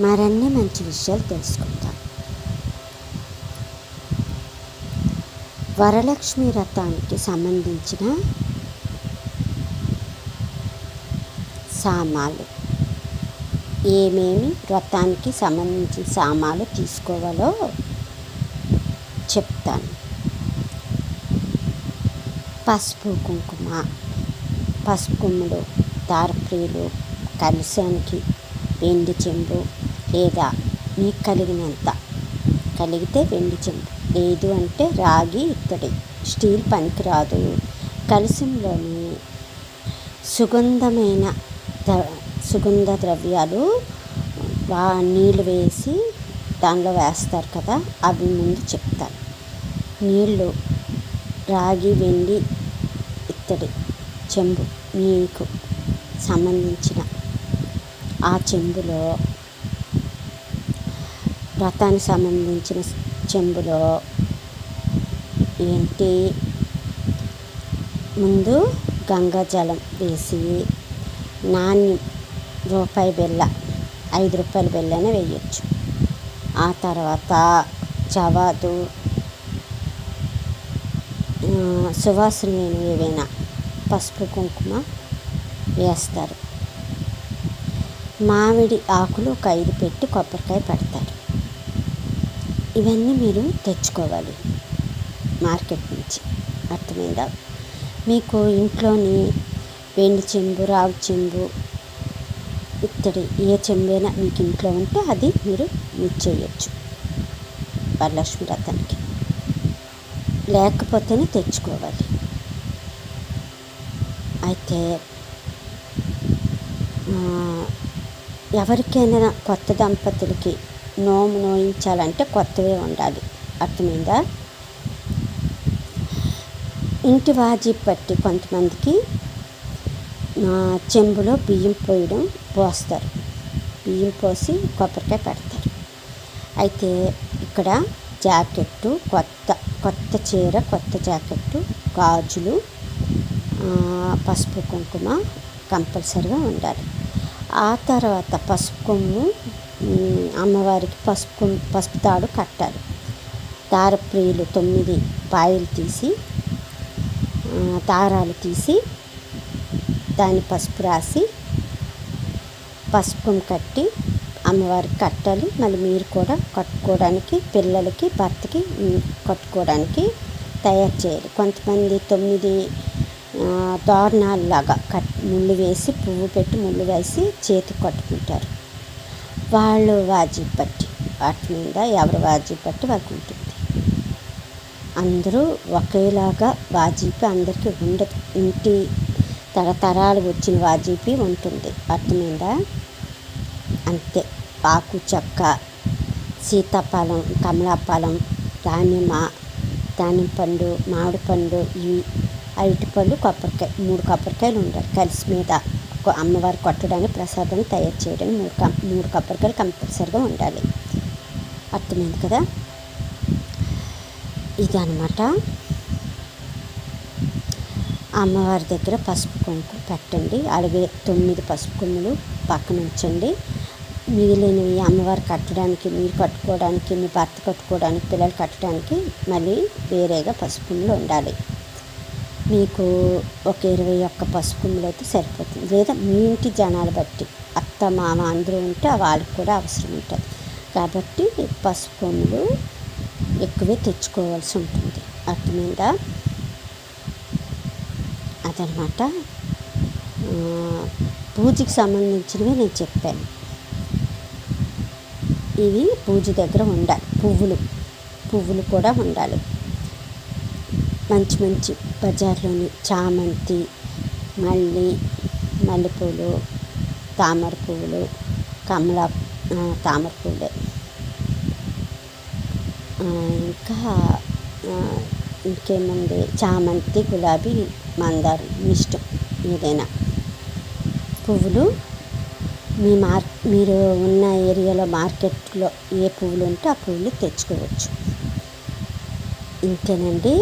మరన్నీ మంచి విషయాలు తెలుసుకుందాం. వరలక్ష్మి రథానికి సంబంధించిన సామాలు ఏమేమి వ్రతానికి సంబంధించిన సామాలు తీసుకోవాలో చెప్తాను. పసుపు కుంకుమ పసుపు కుమ్ముడు దారప్రియులు కలశానికి వెండి చెంబు లేదా మీకు కలిగినంత. కలిగితే వెండి చెంబు లేదు అంటే రాగి ఇత్తడి. స్టీల్ పనికిరాదు. కలశంలోని సుగంధమైన సుగంధ ద్రవ్యాలు నీళ్ళు వేసి దానిలో వేస్తారు కదా అవి ముందు చెప్తారు. నీళ్ళు రాగి వెండి ఇత్తడి చెంబు మీకు సంబంధించిన ఆ చెంబులో రథానికి సంబంధించిన చెంబులో ఏంటి? ముందు గంగాజలం వేసి నాణ్యం రూపాయి బిళ్ళ ఐదు రూపాయల బిళ్ళనే వేయచ్చు. ఆ తర్వాత జవాదు సువాసన ఏవైనా పసుపు కుంకుమ వేస్తారు. మామిడి ఆకులు ఒక ఐదు పెట్టి కొబ్బరికాయ పెడతారు. ఇవన్నీ మీరు తెచ్చుకోవాలి. మార్కెట్ నుంచి. అర్థమైందా? మీకు ఇంట్లోని వెండి చెంబు రావు చెంబు ఇత్తడి ఏ చెంబైనా మీకు ఇంట్లో ఉంటే అది మీరు యూజ్ చేయొచ్చు. వరలక్ష్మి రథానికి లేకపోతేనే తెచ్చుకోవాలి. అయితే ఎవరికైనా కొత్త దంపతులకి నోము నోయించాలంటే కొత్తవే ఉండాలి. అర్థమైందా? ఇంటి వాజీ పట్టి కొంతమందికి చెంబులో బియ్యం పోయడం పోస్తారు. బియ్యం పోసి కొబ్బరికాయ పెడతారు. అయితే ఇక్కడ జాకెట్టు కొత్త కొత్త చీర కొత్త జాకెట్టు గాజులు పసుపు కుంకుమ కంపల్సరిగా ఉండాలి. ఆ తర్వాత పసుపు కొమ్ము అమ్మవారికి పసుపు పసుపు తాడు కట్టాలి తారప్రియులు తొమ్మిది పాయలు తీసి తారాలు తీసి దాన్ని పసుపు రాసి పసుపు కట్టి అమ్మవారికి కట్టాలి మళ్ళీ మీరు కూడా కట్టుకోవడానికి పిల్లలకి భర్తకి కట్టుకోవడానికి తయారు చేయాలి. కొంతమంది తొమ్మిది తోరణాలలాగా కట్ ముళ్ళు వేసి పువ్వు పెట్టి ముళ్ళు వేసి చేతికి కట్టుకుంటారు. వాళ్ళు వాజీ పట్టి వాటి మీద ఎవరి వాజీ పట్టి వాళ్ళకి ఉంటుంది. అందరూ ఒకేలాగా వాజీపీ అందరికీ ఉండదు. ఇంటి తరతరాలు వచ్చిన వాజీపీ ఉంటుంది. అర్థమైందా అంతే. ఆకు చెక్క సీతాఫలం కమలాఫలం దానిమ్మ దానిమ్మ పండు మామిడి పండు ఇవి అరటిపళ్ళు కొబ్బరికాయ మూడు కొబ్బరికాయలు ఉండాలి కలిసి మీద. అమ్మవారి కొట్టడానికి ప్రసాదం తయారు చేయడానికి మూడు మూడు కొబ్బరికాయలు కంపల్సరిగా ఉండాలి. అర్థమైంది కదా? ఇది అనమాట అమ్మవారి దగ్గర పసుపు కుంకుమ పెట్టండి. అలాగే తొమ్మిది పసుపు కొమ్ములు పక్కన ఉంచండి. మిగిలినవి అమ్మవారు కట్టడానికి మీరు కట్టుకోవడానికి మీ భర్త కట్టుకోవడానికి పిల్లలు కట్టడానికి మళ్ళీ వేరేగా పసుపు కొమ్ములు ఉండాలి. మీకు ఒక ఇరవై ఒక్క పసుపుములు అయితే సరిపోతుంది. లేదా మీ ఇంటి జనాలు బట్టి అత్త మామ అందరూ ఉంటే వాళ్ళకి కూడా అవసరం ఉంటుంది. కాబట్టి పసుపుములు ఎక్కువే తెచ్చుకోవాల్సి ఉంటుంది. అర్థమైందా? అదనమాట. పూజకి సంబంధించినవి నేను చెప్పాను. ఇవి పూజ దగ్గర ఉండాలి. పువ్వులు పువ్వులు కూడా ఉండాలి. మంచి మంచి బజార్లోని చామంతి మల్లి మల్లెపూలు తామర పువ్వులు కమల తామర పువ్వులే. ఇంకా ఇంకేముంది? చామంతి గులాబీ మందారం ఇష్టం ఏదైనా. పువ్వులు మీ మార్ మీరు ఉన్న ఏరియాలో మార్కెట్లో ఏ పువ్వులు ఉంటే ఆ పువ్వులు తెచ్చుకోవచ్చు. ఇంకేనండి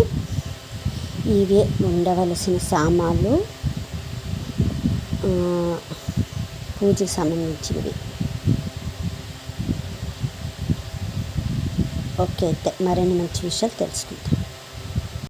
ఇవే ఉండవలసిన సామాన్లు. పూజకు సంబంధించినవి. ఓకే అయితే మరిన్ని మంచి విషయాలు తెలుసుకుంటాం